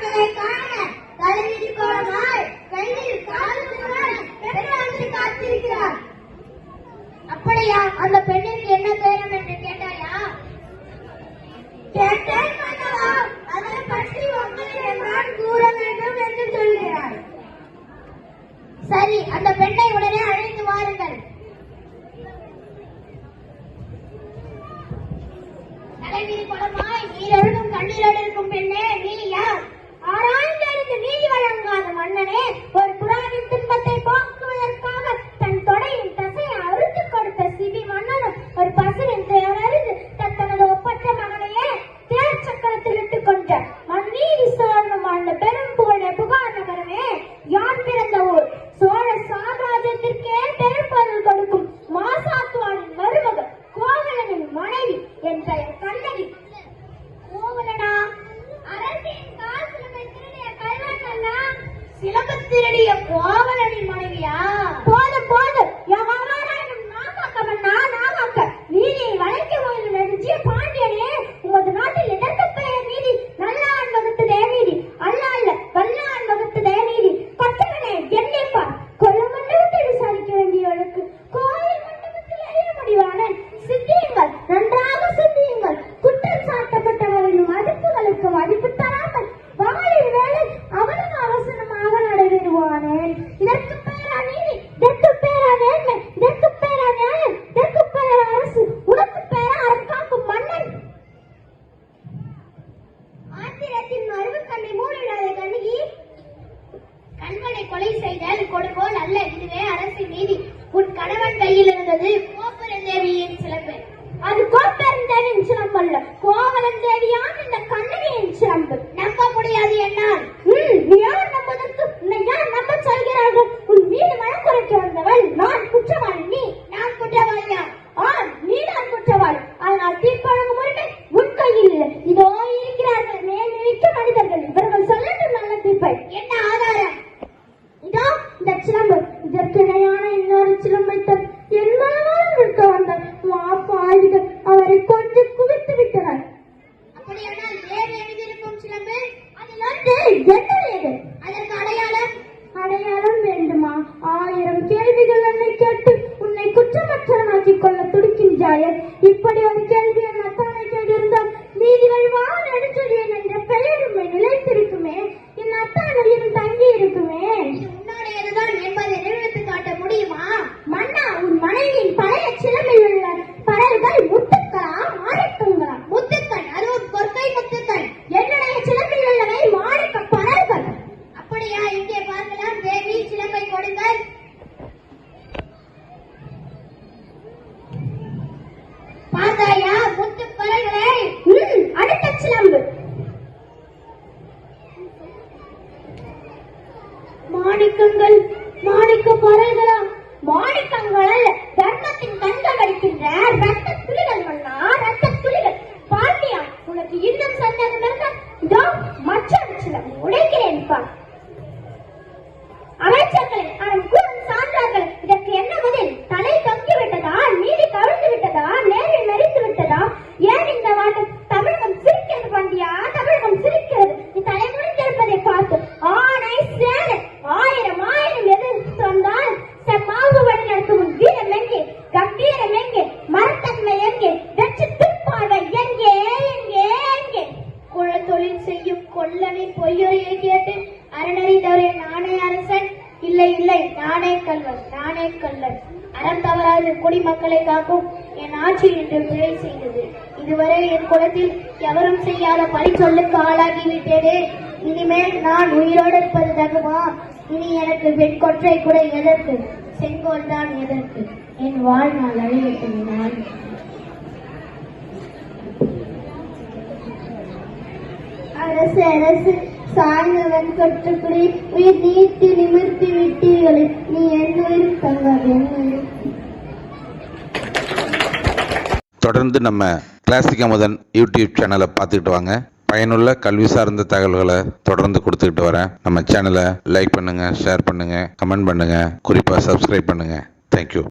காப்பாளர்களே காண தலைவிதி காலத்துடன் பெண்ணாண்டு காத்திருக்கிறார். அப்படியா அந்த பெண்ணிற்கு என்ன துயரம் என்று கேட்டாயா? கேட்டேன் மன்னவா அதை பற்றி உங்களிடம் நான் கூற வேண்டும் என்று சொல்கிறார். சரி அந்த பெண்ணை உடனே அழைத்து வாருங்கள். தலைவிதி குளமாய் நீரொழுகும் கண்ணீரோடு பெண்ணே நீ யார்? ஆராய்ந்தறிந்து நீதி வழங்காத மன்னனே ஒரு புறாவின் துன்பத்தை போக்குவதற்காக தன் தொடையின் தசையை அறுத்து கொடுத்த சிவி மன்னனும் ஒரு பசுவின் தேவரறிந்து தனது ஒப்பற்ற மகனையே தேர் சக்கரத்தில் இட்டுக் கொண்ட மண்ணீதி சோழனும் ஆண்ட பெரும் புகழ புகார் நகரமே. யான் பிறந்த ஊர்? சோழ சாம்ராஜ்யத்திற்கே பெரும் பெரும்பொருள் கொடுக்கும் மாசாத்துவானின் மருமகள் கோவலனின் மனைவி என் பெயர் கோவலனின் மனைவியா? கையில் இருந்தது கோபுரந்தேவியின் சிலம்பு. அது கோப்பெருந்தேவின் சிலம்பு அல்ல. கோவலன் தேவியான் இந்த கண்ணகியின் சிலம்பு. நம்ப முடியாது என்னால். ம், யார் நம்பதற்கு? உன்னை யார் நம்ப சொல்கிறார்கள்? உன் மீது குறைக்க வந்தவள் நான் குற்றவாளி. நீ நான் குற்றவாளியா? ஆம் நீ நான் குற்றவாளி. அதனால் தீர்ப்பு வழங்கும் உரிமை உன் கையில் இல்லை. இதோ இருக்கிறார்கள். மேல் நிற்க மனிதர்கள். இவர்கள் சொல்லட்டும் நல்ல தீர்ப்பை. கல்வன் நானே கல்லன் அறம் தவறாது குடிமக்களை காக்கும் என் ஆட்சி என்று பிழை செய்தது. இதுவரை என் குலத்தில் எவரும் செய்யாத பழி சொல்லுக்கு ஆளாகி விட்டேனே இனிமேல் நான் உயிரோடு இருப்பது தகுமா? இனி எனக்கு வெட்கொற்றை கூட எதற்கு? செங்கோல் தான் எதற்கு? என் வாழ்நாள் அழிவிட்டது நான் அரசு அரசு. சாய்ந்தவன் உயிர் நீட்டி நிமிர்த்தி விட்டீர்களே நீ என்னுயிர் தங்கம் என்னுயிர் தொடர்ந்து நம்ம கிளாசிக் அமுதன் யூடியூப் சேனலை பார்த்துக்கிட்டு வாங்க. பயனுள்ள கல்வி சார்ந்த தகவல்களை தொடர்ந்து கொடுத்துக்கிட்டு வரேன். நம்ம சேனலை லைக் பண்ணுங்கள் ஷேர் பண்ணுங்கள் கமெண்ட் பண்ணுங்கள் குறிப்பாக சப்ஸ்கிரைப் பண்ணுங்கள் தேங்க்யூ